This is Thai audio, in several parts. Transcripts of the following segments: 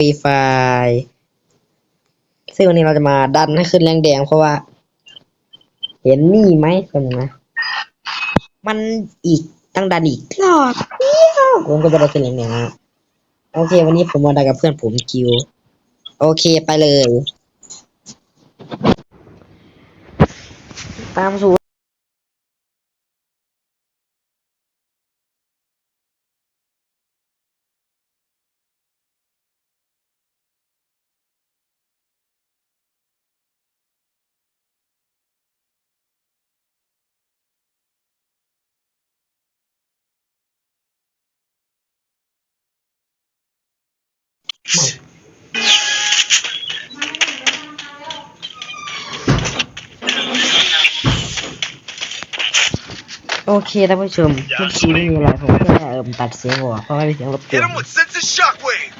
ฟรีไฟซึ่งวันนี้เราจะมาดันให้ขึ้นแรงแดงเพราะว่า เห็นนี่ไหมสมนะ มันอีกตั้งดันอีกรอบเดียวผมก็จะได้ขึ้นแรงแดงนะโอเค วันนี้ผมมาดันกับเพื่อนผมคิว โอเคไปเลย ตามสู โอเคท่านผู้ชมเมื่อกี้ไม่มีอะไรผมแค่เอิ่มตัดเสียงออกเพราะไม่มีเสียงรบกว Hit น him with sensitive shockwave.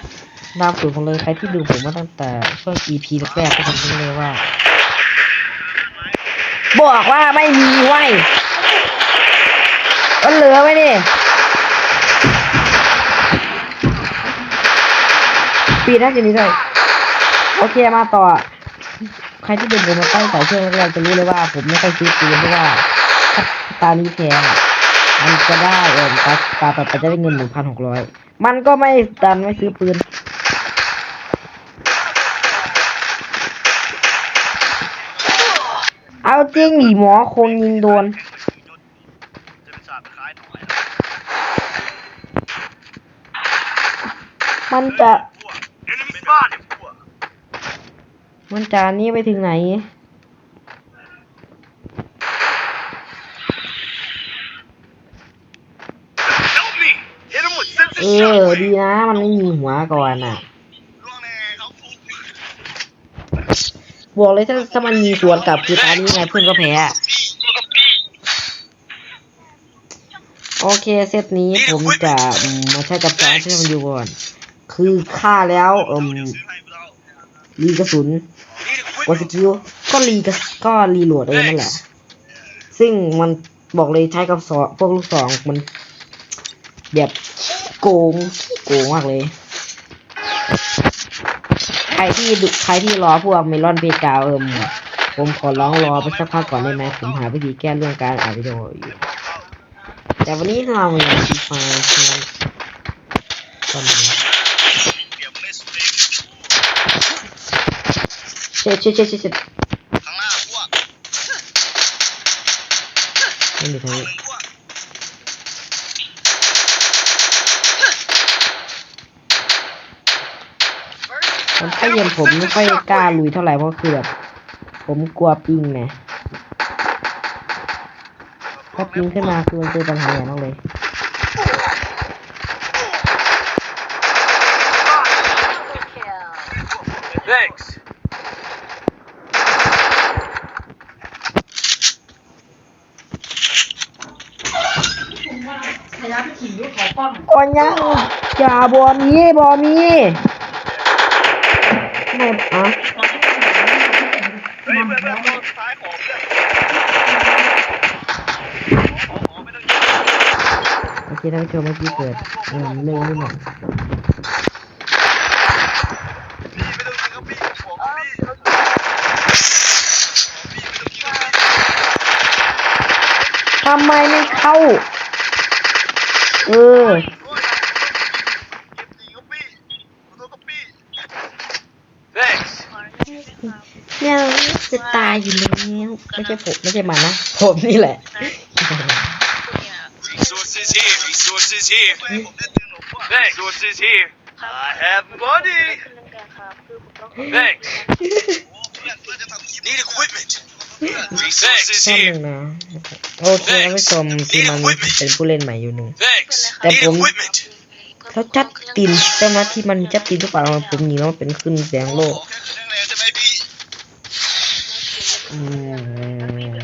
นามสูตรผมเลยใครที่ดูผมมาตั้งแต่ช่วง EP แรกๆก็คงรู้เลยว่า บอกว่าไม่มีไว้มันเหลือไว้นี่ ปีน่าจะมีด้วยโอเคมาต่อ ใครที่ดูผมมาตั้งแต่ช่วงแรกๆจะรู้เลยว่า ผมไม่ค่อยซื้อปืนเพราะว่าตานี้แพงมันจะได้เออตาตาต่อไปจะได้เงินหนึ่งพันหกร้อยมันก็ไม่ดันไม่ซื้อปืนเอาจริงหีหมอคงยิงโดนมันจะ มันจะนี่ไปถึงไหน เออ ดีนะ มันไม่มีหัวก่อนอะ บอกเลยถ้าถ้ามันมีสวนกลับคือตอนนี้ไงเพื่อนก็แพ้ โอเค เซตนี้ผมจะมาใช้กับการที่มันอยู่ก่อน คือฆ่าแล้วเอ่ม รีกระสุน Need กดสกิลก็รีกระก็รีโหลดเองนั่นแหละ ซึ่งมันบอกเลยใช้กับสองพวกลูกสองมัน แบบโกงโกงมากเลย ใครที่ดูใครที่รอพวกเมลอนเพกาเอิมผมขอร้องรอไปสักพักก่อนได้ไหมผมหาวิธีแก้เรื่องการอ่านวิดีโออยู่แต่วันนี้เรามีดีไฟใช็ดเช็ดเช็ดเช็ดเช็ดไม่มีทางนี้ผมถ้าเย็นผมไม่ค่อยกล้าลุยเท่าไหร่เพราะคือแบบผมกลัวปิงไงถ้าปิงขึ้นมาคือมันเป็นปัญหาอย่างมากเลย Thanks. โอ้ยยังอย่าบอมีบอมีหมดอะเฮ้ยเพื่อนเพื่อนตัวท้ายของเพื่อนอขอไม่ต้องยิงโอเคท่านผู้ชมเมื่อกี้เกิดเรื่องเรื่องนิดหน่อยพี่ไม่ต้องยิงครับพี่ของพี่พี่ไม่ต้องยิงครับพี่ทำไมไม่เข้า เออโอ้ยเก็บหนีครับพี่ขอโทษครับพี่ Thanks เนี่ยจะตายอยู่แล้วไม่ใช่ผมไม่ใช่มันนะ ผมนี่แหละ Resources here Resources here Thanks Resources here I have money Thanks Need equipment แ Resources ป๊บ here นึงนะ โอเคท่านผู้ชมคือมันเป็นผู้เล่นใหม่อยู่หนึ่ง Thanks That Need one- equipment แล้วจัดตินเจ้าหน้าที่มันมีจัดตินหรือเปล่าผมยิงแล้วมันเป็นขึ้นแสงโลกอืม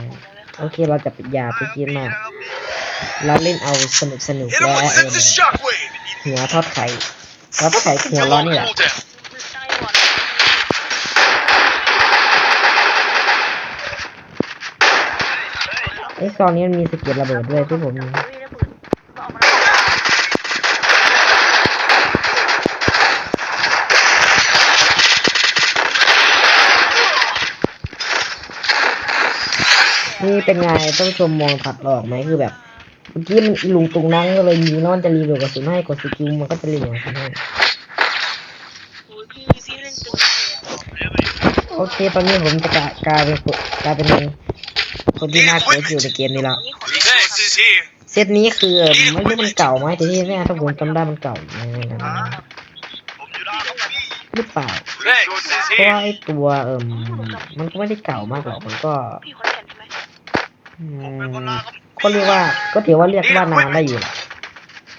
โอเคเราจะอย่าไปคิดมาก เราเล่นเอาสนุกสนุก Hit และ him เอ with อ sensitive shockwave หัวทอดไข่หัวทอดไข่หัวร้อนนี่แหละ ไอ้ตอนนี้มันมีสะเก็ดระเบิดด้วยที่ผมมีนี่เป็นไงต้องชมมองถัดออกไหมคือแบบเมื่อกี้มันลุงตุงนั่งก็เลยมีนอนจะรีวิวกับสุนให้กดสกิลมันก็จะรีวิาสุนให้โอเค ตอนนี้ผมจะกลายเป็นกลายเป็น คนที่น่ากลัวที่อยู่ในเกมนี้แล้วนี่ขอ This is here เซตนี้คือไม่รู้มันเก่าไหมแต่ที่แน่ถ้าผมจำได้มันเก่านะผมอยู่ด้านหลังพี่หรือเปล่า Resources เพราะว่า here ไอ้ตัวเอิมมันก็ไม่ได้เก่ามากหรอกมันก็พี่ขอนแก่นใช่ไหมอืมก็เรียกว่า ก็ถือว่าเรียกว่านานได้อยู่แหละ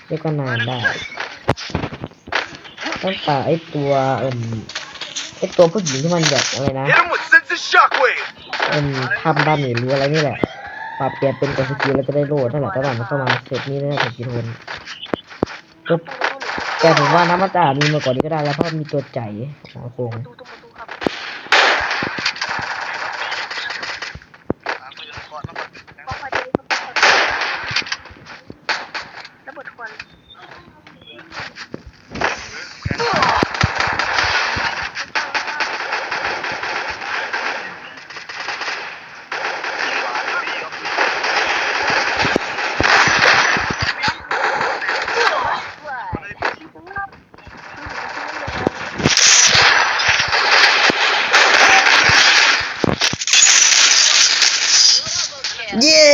เรียกว่านานได้ตั้งแต่ไอ้ตัวเอิมไอ้ตัวผู้หญิงที่มันแบบอะไรนะ เอิมทำดาเมจหรืออะไรนี่แหละปรับเปลี่ยนเป็นกดสกิลแล้วจะได้โหลดนั่นแหละตอนมันเข้ามาเสร็จนี่ได้ถึงกี่ทนก็แต่ผมว่าน้ำมันจะอมีมาก่อนนี้ก็ได้แล้วเพราะมีตัวใจของโคง ดูตรงประตูครับ ก่อนน้ำมัน ป้องกันตัวระเบิดควัน เย้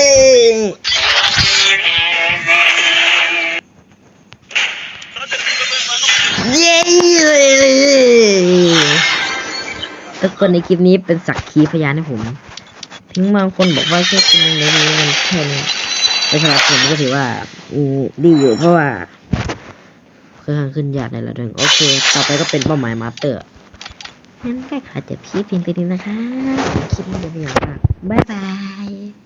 เย้ ทุกคนในคลิปนี้เป็นสักขีพยานให้ผมถึงบางคนบอกว่าแค่คลิปนี้มันแค่นี้แต่สำหรับผมก็ถือว่าดีอยู่เพราะว่าค่อนข้างขึ้นยากในระดับหนึ่งโอเค ต่อไปก็เป็นเป้าหมายมาสเตอร์งั้นก็ขอจบคลิปเพียงเท่านี้นะคะคลิปนี้จะเป็นอย่างไรบ๊ายบาย